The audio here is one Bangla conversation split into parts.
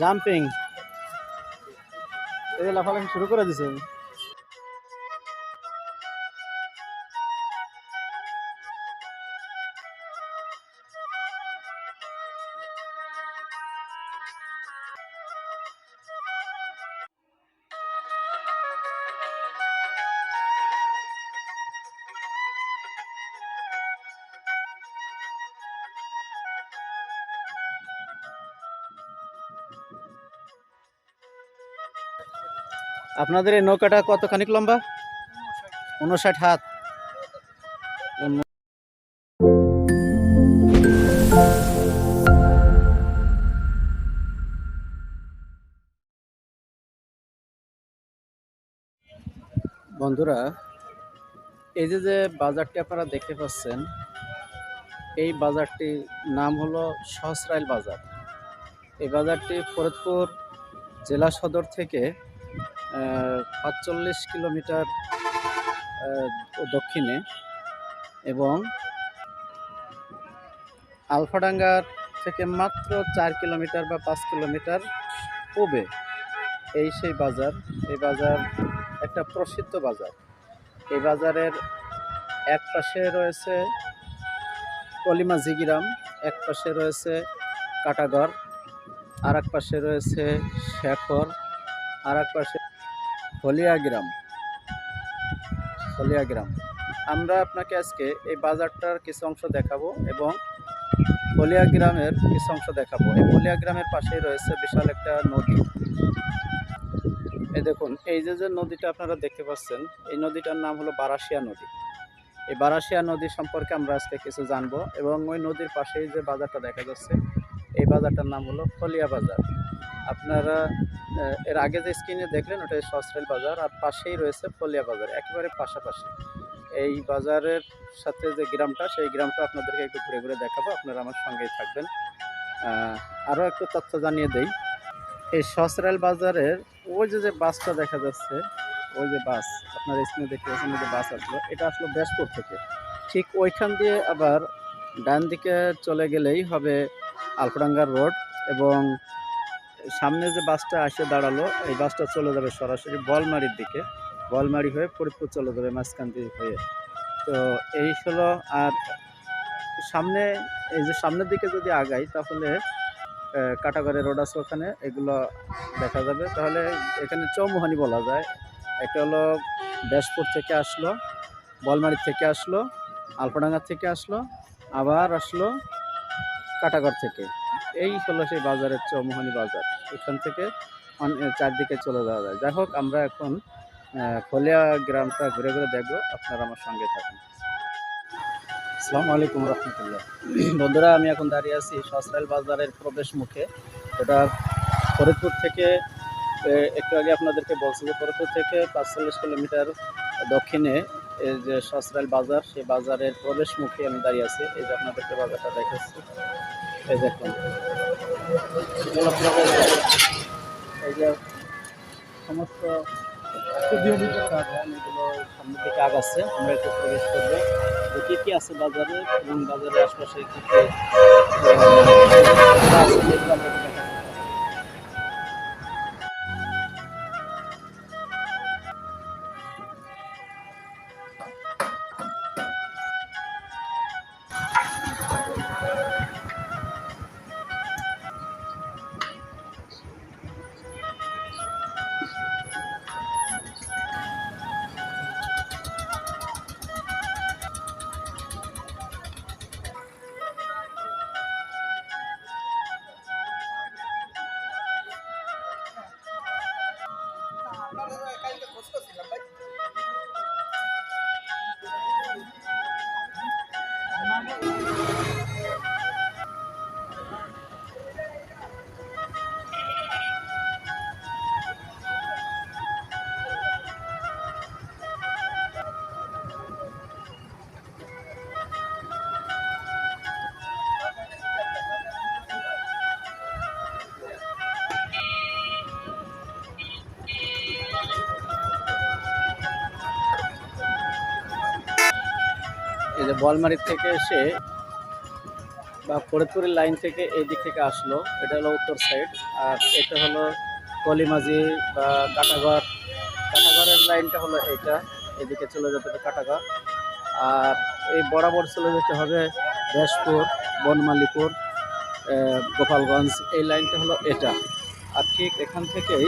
জাম্পিং। এই লাফালাফি শুরু করে দিছে। আপনাদের এই নৌকাটা কতখানি লম্বা? উনষাট হাত। বন্ধুরা, এই যে যে বাজারটি আপনারা দেখতে পাচ্ছেন, এই বাজারটির নাম হলো সহস্রাইল বাজার। এই বাজারটি ফরিদপুর জেলা সদর থেকে পাঁচচল্লিশ কিলোমিটার দক্ষিণে এবং আলফাডাঙ্গার থেকে মাত্র চার কিলোমিটার বা পাঁচ কিলোমিটার পূবে এই সেই বাজার। এই বাজার একটা প্রসিদ্ধ বাজার। এই বাজারের এক পাশে রয়েছে কলিমা জিগিরাম, এক পাশে রয়েছে কাটাগড় আর এক পাশে রয়েছে শেখর আর এক পাশে হলিয়া গ্রাম হলিয়া গ্রাম আমরা আপনাকে আজকে এই বাজারটার কিছু অংশ দেখাবো এবং হলিয়া গ্রামের কিছু অংশ দেখাবো। এই হলিয়া গ্রামের পাশেই রয়েছে বিশাল একটা নদী। এই দেখুন, এই যে যে নদীটা আপনারা দেখতে পাচ্ছেন, এই নদীটার নাম হলো বারাসিয়া নদী। এই বারাসিয়া নদী সম্পর্কে আমরা আজকে কিছু জানব এবং ওই নদীর পাশেই যে বাজারটা দেখা যাচ্ছে, এই বাজারটার নাম হলো ফলিয়া বাজার। আপনারা এর আগে যে স্ক্রিনে দেখলেন, ওটা সসরেল বাজার, আর পাশেই রয়েছে ফলিয়া বাজার, একেবারে পাশাপাশি। এই বাজারের সাথে যে গ্রামটা, সেই গ্রামটা আপনাদেরকে একটু ঘুরে ঘুরে দেখাবো, আপনারা আমার সঙ্গেই থাকবেন। আরও একটু তথ্য জানিয়ে দেই। এই সসরেল বাজারের ওই যে যে বাসটা দেখা যাচ্ছে, ওই যে বাস, আপনার স্ক্রিনে দেখতে যে বাস আসলো। এটা আসলো ব্যাসপুর থেকে। ঠিক ওইখান দিয়ে আবার ডান দিকে চলে গেলেই হবে আলফডাঙ্গার রোড এবং সামনে যে বাসটা আসে দাঁড়াল এই বাসটা চলে যাবে সরাসরি বলমারির দিকে। বলমারি হয়ে ফরিদপুর চলে যাবে মাঝখান্তি হয়ে। তো এই হলো আর সামনে এই যে সামনের দিকে যদি আগাই তাহলে আহ, কাটাগড়ের রোড আছে ওখানে এগুলো দেখা যাবে। তাহলে এখানে চৌমুহানি বলা যায়। একটা হলো ব্যাসপুর থেকে আসলো বলমারি থেকে আসলো আলফাডাঙ্গা থেকে আসলো আবার আসলো কাটাগড় থেকে। এই হলো সেই বাজারের চৌমুহানি বাজার। এখান থেকে চারদিকে চলে যাওয়া যায়। যাই হোক, আমরা এখন খলিয়া গ্রামটা ঘুরে ঘুরে দেখব। আপনারা আমার সঙ্গে থাকুন। আসসালামু আলাইকুম রহমতুল্লাহ। বন্ধুরা, আমি এখন দাঁড়িয়ে আছি সসরাইল বাজারের প্রবেশ মুখে। ওটা ফরিদপুর থেকে একটু আগে আপনাদেরকে বলছি যে ফরিদপুর থেকে পাঁচচল্লিশ কিলোমিটার দক্ষিণে এই যে সসরাইল বাজার, সেই বাজারের প্রবেশ মুখে আমি দাঁড়িয়ে আছি। এই যে আপনাদেরকে বাজারটা দেখাচ্ছি। এই দেখুন এগুলো। এই যে সমস্ত আগাচ্ছে, আমরা একটু প্রবেশ করব তো কী আছে বাজারে এবং বাজারের আশপাশে যে বলমারি থেকে এসে বা ফরিদপুরের লাইন থেকে এই দিক থেকে আসলো, এটা হলো উত্তর সাইড আর এটা হলো কলিমাজি বা কাটাঘর। কাটাঘরের লাইনটা হলো এটা এদিকে চলে যেতে হবে কাটাগড় আর এই বরাবর চলে যেতে হবে দেশপুর, বনমালীপুর গোপালগঞ্জ, এই লাইনটা হলো এটা। আর ঠিক এখান থেকেই,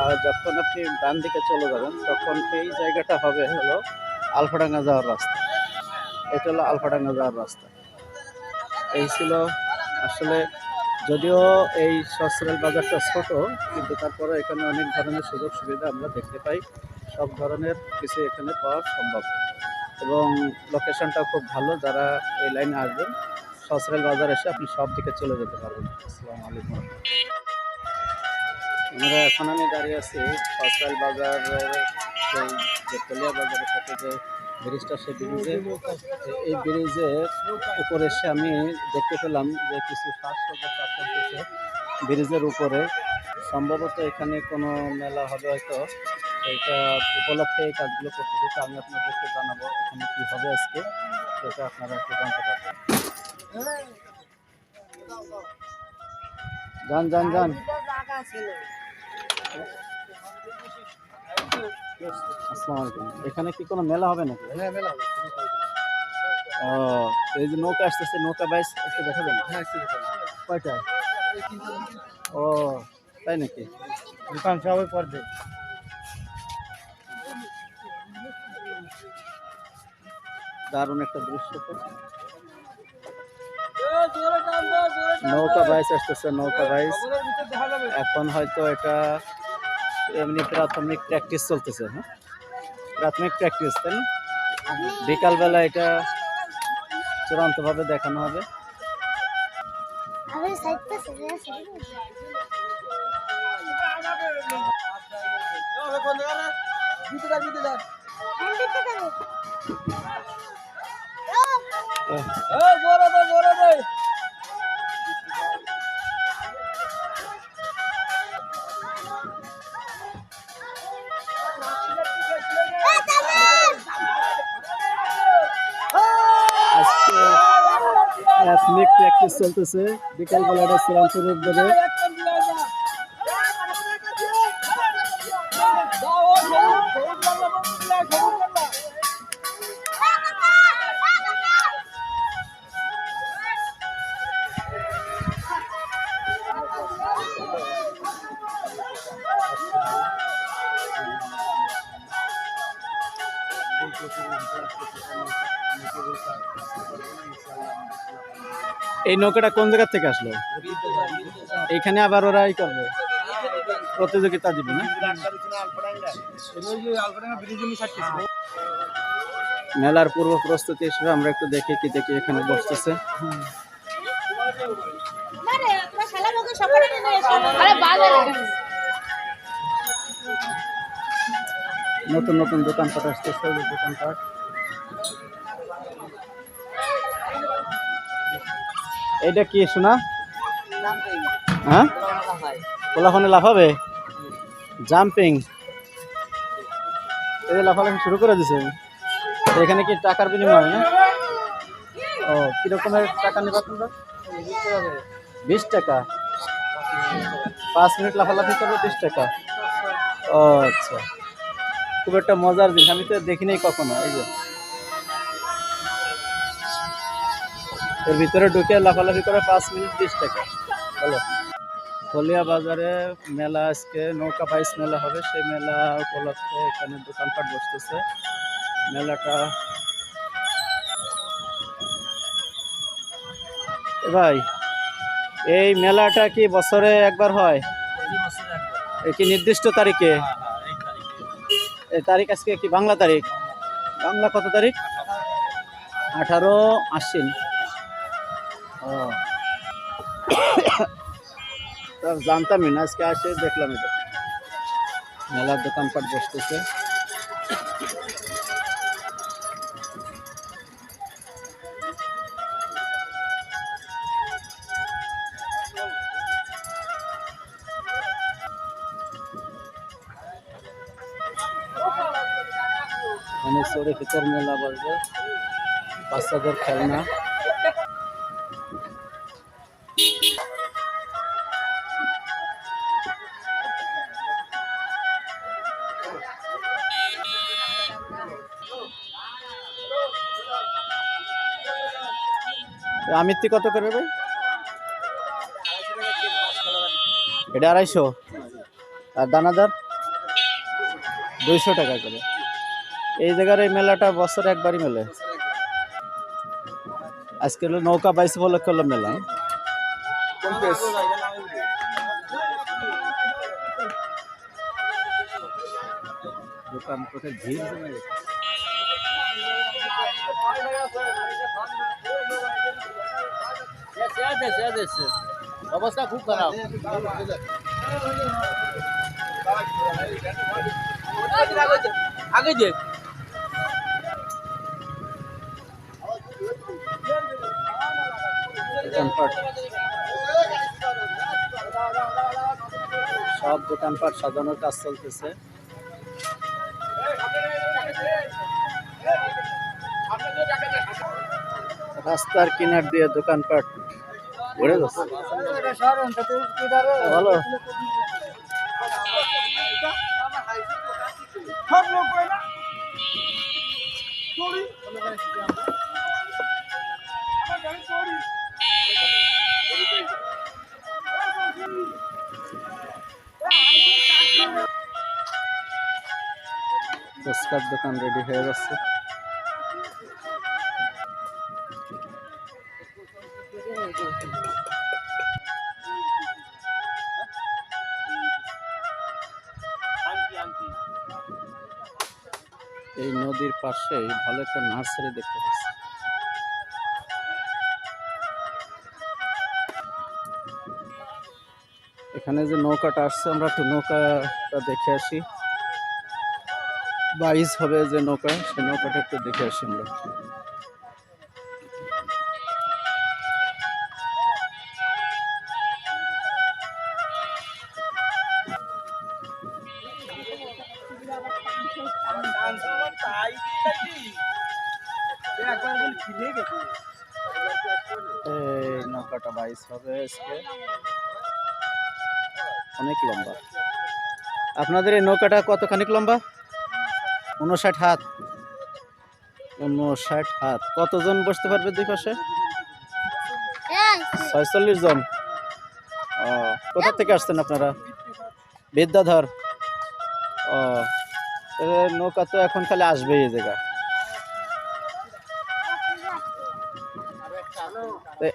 আর যখন আপনি ডান দিকে চলে যাবেন, তখন এই জায়গাটা হবে হলো আলফাডাঙ্গা যাওয়ার রাস্তা। এটা হলো আলফাডাঙ্গা যাওয়ার রাস্তা। এই ছিল আসলে যদিও এই সসরেল বাজারটা ছোট, কিন্তু তারপরে এখানে অনেক ধরনের সুযোগ সুবিধা আমরা দেখতে পাই। সব ধরনের কিছু এখানে পাওয়া সম্ভব। এবং লোকেশনটা খুব ভালো, যারা এই লাইনে আসবেন, সসরেল বাজার এসে আপনি সব দিকে চলে যেতে পারবেন। আসসালামু আলাইকুম। আমরা এখন আমি দাঁড়িয়ে আছি বাজারের সেই যে কলিয়া বাজারের সাথে যে ব্রিজটা, সেই ব্রিজে। এই ব্রিজের উপরে এসে আমি দেখতে পেলাম যে কিছু শ্বাসরোগের কাজ করতেছে ব্রিজের উপরে। সম্ভবত এখানে কোনো মেলা হবে হয়তো। এটা উপলক্ষে এই কাজগুলো করতেছে। তো আমি আপনাদেরকে জানাব এখানে কী হবে আজকে। সেটা আপনারা একটু জানতে পারবেন। যান যান যান। আসসালামু আলাইকুম। এখানে কি কোনো মেলা হবে নাকি? হ্যাঁ মেলা হবে ও এই যে নৌকা আসতেছে নৌকা বাইস একটু দেখাবেন? হ্যাঁ কয়টা? ও তাই নাকি? দোকান সবাই পড়বে। দারুণ একটা দৃশ্য। তো নৌকা বাইস আসতেছে নৌকা বাইস এখন হয়তো এটা এমনি প্রাথমিক প্র্যাকটিস চলতেছে হ্যাঁ? প্রাথমিক প্র্যাকটিস তাই না? বিকালবেলা এটা চূড়ান্তভাবে দেখানো হবে। প্রাথমিক প্র্যাকটিস চলতেছে বিকালবেলাটা চূড়ান্তভাবে এই নৌকাটা কোন জায়গা থেকে আসলো? এখানে আবার ওরা ই করবে। প্রতিযোগিতা দিবে না? মেলার পূর্ব প্রস্তুতি হিসেবে আমরা একটু দেখি কি দেখি এখানে বসতেছে। নতুন নতুন দোকানপাট আসতেছে, দোকানপাট। এইটা কি শোনা হ্যাঁ? কোলাফানে লাফাবে জাম্পিং যে লাফালাফি শুরু করে দিছে এখানে কি টাকার বিনিময় না? ও কিরকমের টাকা নেবা তোমরা? বিশ টাকা। পাঁচ মিনিট লাফালাফি করবে বিশ টাকা। ও আচ্ছা। খুব একটা মজার জিনিস। আমি তো দেখিনি কখনো এই যে। এর ভিতরে ঢুকে লাফালাফি করে পাঁচ মিনিট বিশ টাকা। হলো। হলিয়া বাজারে মেলা আজকে নৌকা বাইশ মেলা হবে। সেই মেলা উপলক্ষে এখানে দোকানপাট বসতেছে। মেলাটা ভাই, এই মেলাটা কি বছরে একবার হয়? কি নির্দিষ্ট তারিখে? এই তারিখ আজকে কি? বাংলা তারিখ। বাংলা কত তারিখ? আঠারো আশ্বিন। জানতামই না আজকে আসে দেখলাম এটা মেলার দোকানপাট বসতেছে অনেক সরে ভিতর মেলা বসবে বাচ্চাদের খেলনা আমিত্তি কত করে ভাই? এটা আড়াইশো। আর দানাদার? দুইশো টাকা করে। এই জায়গার এই মেলাটা বছরে একবারই মেলে। আজকে হলো নৌকা বাইশ উপলক্ষে হলো মেলা। দোকান কোথায় ভিড় অবস্থা খুব খারাপ। আগে দোকানপাট সব দোকানপাট সাজানোর কাজ চলতেছে। রাস্তার কিনার দিয়ে দোকানপাট ভরে যাচ্ছে ভালো। ফুচকার দোকান রেডি হয়ে যাচ্ছে পাশেই ভালো একটা নার্সারি দেখতে পাচ্ছি। এখানে যে নৌকাটা আসছে, আমরা একটু নৌকাটা দেখে আসি। বাইশ হবে যে নৌকা, সে নৌকাটা একটু দেখে আসি আমরা। নৌকাটা বাইশ হবে আজকে। অনেক লম্বা। আপনাদের এই নৌকাটা কতখানি লম্বা? উনষাট হাত। উনষাট হাত। কতজন বসতে পারবে দুই পাশে? ছয়চল্লিশ জন। ও, কোথা থেকে আসছেন আপনারা? বিদ্যাধর। ও নৌকা তো এখন খালি আসবে এই জায়গা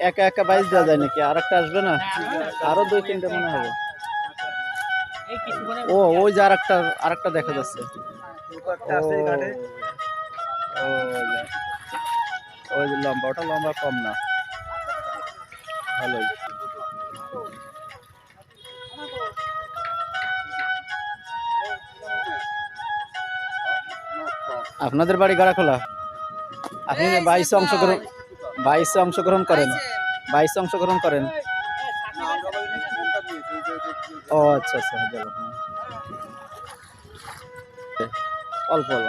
একা একা বাইশ দেওয়া যায় নাকি? আর একটা আসবে না? আরও দুই তিনটে মনে হবে। ও ওই যে আরেকটা আরেকটা দেখা যাচ্ছে। ও, ও, ওই যে- লম্বা ওটা লম্বা কম না। ভালোই। আপনাদের বাড়ি গাড়াখোলা আপনি বাইশে অংশগ্রহণ বাইশে অংশগ্রহণ করেন বাইশে অংশগ্রহণ করেন ও আচ্ছা আচ্ছা। অল্প অল্প?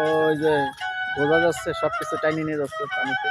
ওই যে বোঝা যাচ্ছে সব কিছু টাইনি নিয়ে যাচ্ছে পানিতে